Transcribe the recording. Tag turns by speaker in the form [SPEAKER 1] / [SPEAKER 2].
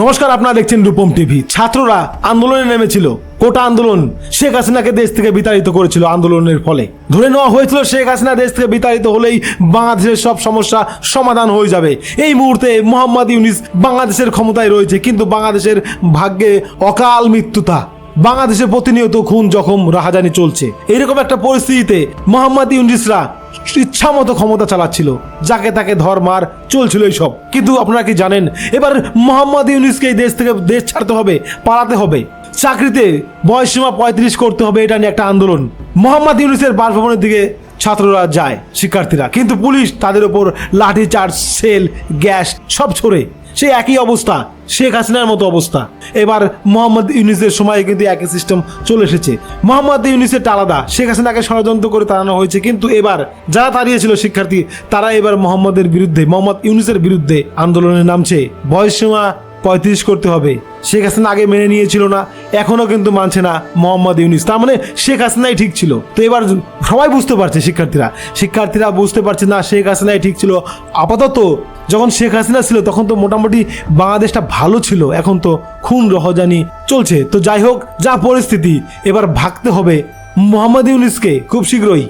[SPEAKER 1] নমস্কার, আপনারা দেখছেন রূপম টিভি। ছাত্ররা আন্দোলনে নেমেছিল। কোটা আন্দোলন শেখ হাসিনাকে দেশ থেকে বিতাড়িত করেছিল আন্দোলনের ফলে। ধরে নেওয়া হয়েছিল, শেখ হাসিনা দেশ থেকে বিতাড়িত হলেই বাংলাদেশের সব সমস্যা সমাধান হয়ে যাবে। এই মুহূর্তে মোহাম্মদ ইউনিস বাংলাদেশের ক্ষমতায় রয়েছে, কিন্তু বাংলাদেশের ভাগ্যে অকাল মৃত্যুতা। বাংলাদেশে প্রতিনিয়ত খুন, জখম, রাহাজানি চলছে। এরকম একটা পরিস্থিতিতে মোহাম্মদ ইউনিসরা ইচ্ছা মতো ক্ষমতা চালাচ্ছিল। যাকে তাকে ধর মার চলছিল এইসব। কিন্তু আপনারা কি জানেন? এবার মোহাম্মদ ইউনিসকে এই দেশ থেকে দেশ ছাড়তে হবে, পালাতে হবে। চাকরিতে বয়সসীমা পঁয়ত্রিশ করতে হবে, এটা নিয়ে একটা আন্দোলন। মোহাম্মদ ইউনিসের বাসভবনের দিকে ছাত্ররা যায় শিক্ষার্থীরা। কিন্তু পুলিশ তাদের ওপর লাঠি চার্জ সেল, গ্যাস সব ছড়ে। সেই একই অবস্থা, শেখ হাসিনার মতো অবস্থা। এবার মোহাম্মদ ইউনিসের সময় কিন্তু একই সিস্টেম চলে এসেছে। মোহাম্মদ ইউনিসেরটা আলাদা, শেখ হাসিনাকে ষড়যন্ত্র করে তাড়ানো হয়েছে। কিন্তু এবার যারা তাড়িয়েছিল শিক্ষার্থী, তারা এবার মোহাম্মদের বিরুদ্ধে, মোহাম্মদ ইউনিসের বিরুদ্ধে আন্দোলনে নামছে। বয়সসীমা পঁয়ত্রিশ করতে হবে। শেখ হাসিনা আগে মেনে নিয়েছিল না, এখনও কিন্তু মানছে না মোহাম্মদ ইউনিস। তার মানে শেখ হাসিনাই ঠিক ছিল। তো এবার সবাই বুঝতে পারছে শিক্ষার্থীরা। শিক্ষার্থীরা বুঝতে পারছে না শেখ হাসিনাই ঠিক ছিল। আপাতত যখন শেখ হাসিনা ছিল, তখন তো মোটামুটি বাংলাদেশটা ভালো ছিল। এখন তো খুন রহজানি চলছে। তো যাই হোক, যা পরিস্থিতি, এবার ভাগতে হবে মোহাম্মদ ইউনিসকে। খুব শীঘ্রই।